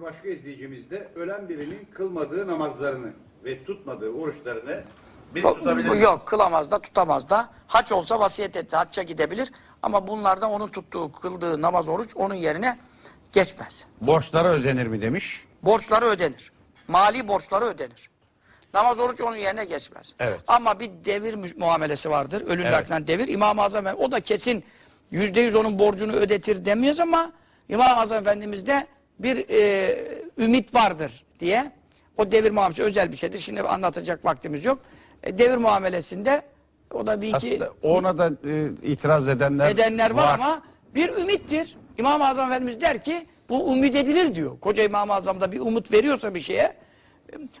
Bir başka izleyicimiz de ölen birinin kılmadığı namazlarını ve tutmadığı oruçlarını biz tutabilir miyiz? Yok kılamaz da tutamaz da. Haç olsa vasiyet etti. Hacca gidebilir. Ama bunlardan onun tuttuğu, kıldığı namaz oruç onun yerine geçmez. Borçları ödenir mi demiş. Borçları ödenir. Mali borçları ödenir. Namaz oruç onun yerine geçmez. Evet. Ama bir devir muamelesi vardır. Ölümle Evet. akılan devir. İmam-ı Azam o da kesin yüzde yüz onun borcunu ödetir demiyoruz ama İmam-ı Azam Efendimiz'de bir e, ümit vardır diye. O devir muamelesi özel bir şeydir. Şimdi anlatacak vaktimiz yok. E, devir muamelesinde o da bir iki Aslında ona da e, itiraz edenler, edenler var, ama bir ümittir. İmam-ı Azam Efendimiz der ki bu ümit edilir diyor. Koca İmam-ı Azam da bir umut veriyorsa bir şeye.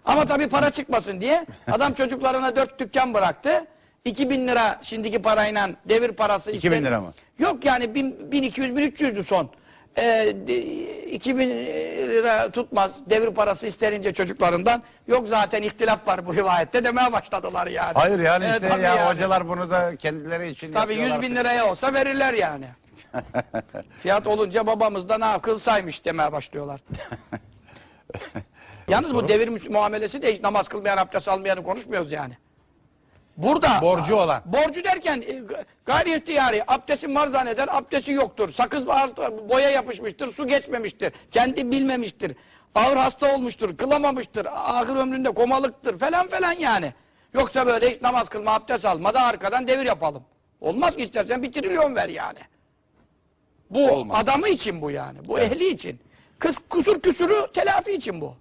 Ama tabii para çıkmasın diye adam çocuklarına dört dükkan bıraktı. 2000 lira şimdiki parayla devir parası 2000 ister- lira mı? Yok yani 1000 1200 1300'dü son. Ee, de- 2000 lira tutmaz devir parası isterince çocuklarından. Yok zaten ihtilaf var bu rivayette demeye başladılar yani. Hayır yani Ee, işte tabii ya yani. hocalar bunu da kendileri için Tabii 100 yapıyorlar. bin liraya olsa verirler yani. Fiyat olunca babamız da ne akıl saymış demeye başlıyorlar. Yalnız bu devir muamelesi de hiç namaz kılmayan, abdest almayanı konuşmuyoruz yani. Burada Borcu olan. Borcu derken e, gayri ihtiyari abdestin var zanneder, abdesti yoktur. Sakız boya yapışmıştır, su geçmemiştir. Kendi bilmemiştir. Ağır hasta olmuştur, kılamamıştır. Ahir ömründe komalıktır falan falan yani. Yoksa böyle hiç namaz kılma, abdest alma da arkadan devir yapalım. Olmaz ki istersen bir trilyon ver yani. Bu Olmaz. adamı için bu yani. Bu ehli için. Kız kusur küsürü telafi için bu.